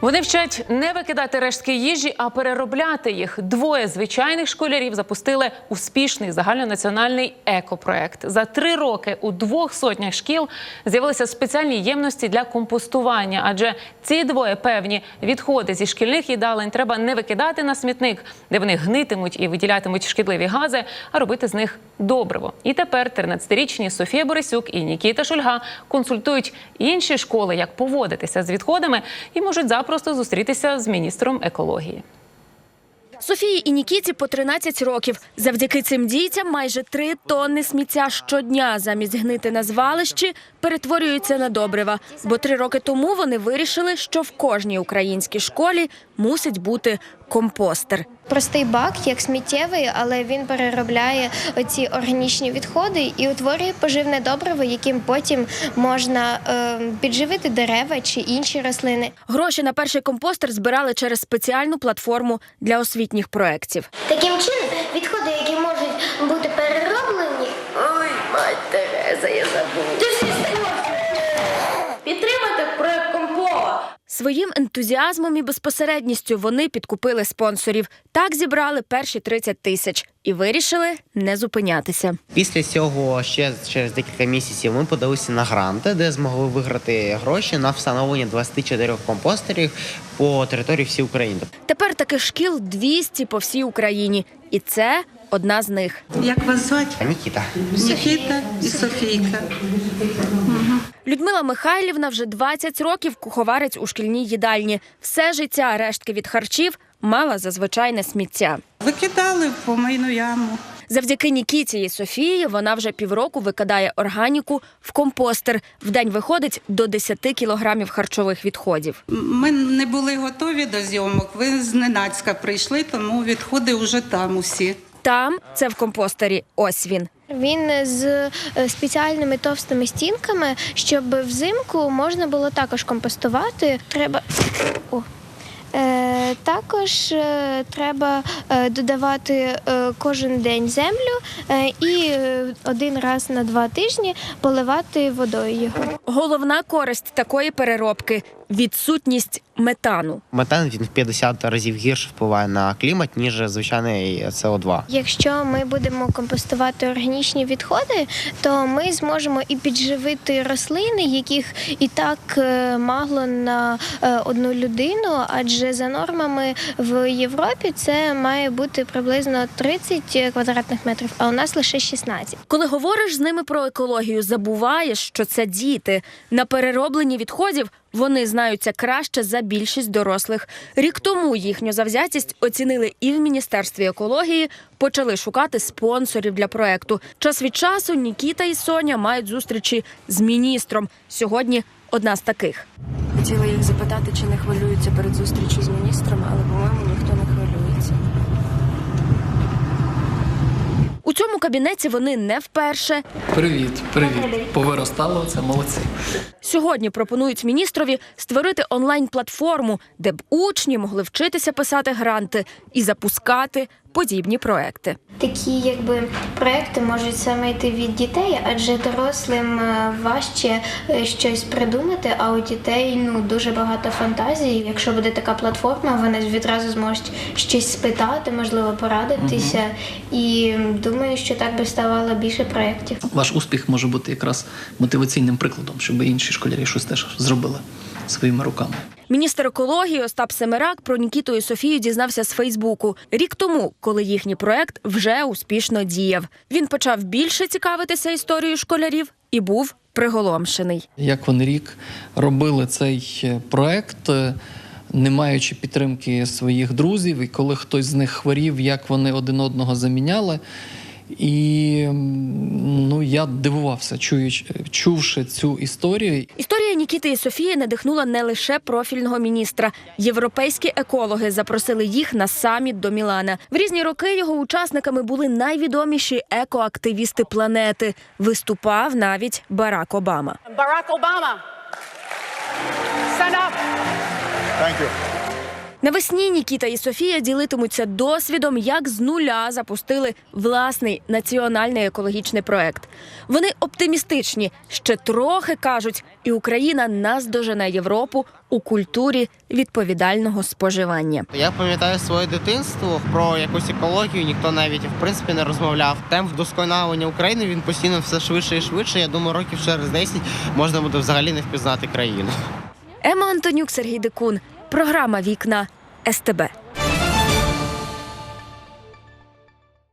Вони вчать не викидати рештки їжі, а переробляти їх. Двоє звичайних школярів запустили успішний загальнонаціональний екопроект. За три роки у двох сотнях шкіл з'явилися спеціальні ємності для компостування. Адже ці двоє певні відходи зі шкільних їдалень треба не викидати на смітник, де вони гнитимуть і виділятимуть шкідливі гази, а робити з них добриво. І тепер 13-річні Софія Борисюк і Нікіта Шульга консультують інші школи, як поводитися з відходами, і можуть запросто зустрітися з міністром екології. Софії і Нікіті по 13 років. Завдяки цим дітям майже три тонни сміття щодня замість гнити на звалищі перетворюються на добрива. Бо три роки тому вони вирішили, що в кожній українській школі мусить бути компостер. Простий бак, як сміттєвий, але він переробляє оці органічні відходи і утворює поживне добриво, яким потім можна е, підживити дерева чи інші рослини. Гроші на перший компостер збирали через спеціальну платформу для освітніх проєктів. Таким чином, відходи, які можуть бути перероблені. Ой, мать Тереза, я забула. Своїм ентузіазмом і безпосередністю вони підкупили спонсорів. Так зібрали перші 30 тисяч і вирішили не зупинятися. Після цього ще через декілька місяців ми подалися на гранти, де змогли виграти гроші на встановлення 24 компостерів по території всієї України. Тепер таких шкіл 200 по всій Україні, і це одна з них. Як вас звати? Нікіта. Нікіта і Софійка. Людмила Михайлівна вже 20 років куховарить у шкільній їдальні. Все життя рештки від харчів мала за звичайне сміття. Викидали в помийну яму. Завдяки Нікіті і Софії вона вже півроку викидає органіку в компостер. В день виходить до 10 кілограмів харчових відходів. Ми не були готові до зйомок. Ви зненацька прийшли, тому відходи вже там усі. Там це в компостері. Ось він. Він з е, спеціальними товстими стінками, щоб взимку можна було також компостувати. Треба. О. Е, також е, треба е, додавати е, кожен день землю е, і один раз на два тижні поливати водою його. Головна користь такої переробки відсутність метану. Метан він в 50 разів гірше впливає на клімат, ніж звичайний СО2. Якщо ми будемо компостувати органічні відходи, то ми зможемо і підживити рослини, яких і так е, мало на е, одну людину, адже за нормами в Європі це має бути приблизно 30 квадратних метрів, а у нас лише 16. Коли говориш з ними про екологію, забуваєш, що це діти. На переробленні відходів вони знаються краще за більшість дорослих. Рік тому їхню завзятість оцінили і в міністерстві екології. Почали шукати спонсорів для проекту. Час від часу Нікіта і Соня мають зустрічі з міністром. Сьогодні одна з таких. Хотіла їх запитати, чи не хвилюються перед зустрічю з міністром, але, по-моєму, ніхто не хвилюється. У цьому кабінеті вони не вперше. Привіт, привіт. Повиростало це молодці. Сьогодні пропонують міністрові створити онлайн-платформу, де б учні могли вчитися писати гранти і запускати подібні проекти. Такі якби проекти можуть саме йти від дітей, адже дорослим е, важче е, щось придумати, а у дітей ну дуже багато фантазії. Якщо буде така платформа, вони відразу зможуть щось спитати, можливо, порадитися. І думаю, що так би ставало більше проєктів. Ваш успіх може бути якраз мотиваційним прикладом, щоб інші школярі щось теж зробили своїми руками. Міністр екології Остап Семерак про Нікіту і Софію дізнався з Фейсбуку рік тому, коли їхній проект вже успішно діяв. Він почав більше цікавитися історією школярів і був приголомшений. Як вони рік робили цей е, проект, е, не маючи підтримки своїх друзів, і коли хтось з них хворів, як вони один одного заміняли. І ну я дивувався, чуючи, чувши цю історію. Історія Нікіти і Софії надихнула не лише профільного міністра. Європейські екологи запросили їх на саміт до Мілана. В різні роки його учасниками були найвідоміші екоактивісти планети. Виступав навіть Барак Обама. Барак Обама. Stand up. Навесні Нікіта і Софія ділитимуться досвідом, як з нуля запустили власний національний екологічний проект. Вони оптимістичні, ще трохи кажуть, і Україна наздожене Європу у культурі відповідального споживання. Я пам'ятаю своє дитинство про якусь екологію. Ніхто навіть в принципі не розмовляв. Темп вдосконалення України він постійно все швидше і швидше. Я думаю, років через 10 можна буде взагалі не впізнати країну. Ема Антонюк, Сергій Дикун. Програма Вікна СТБ.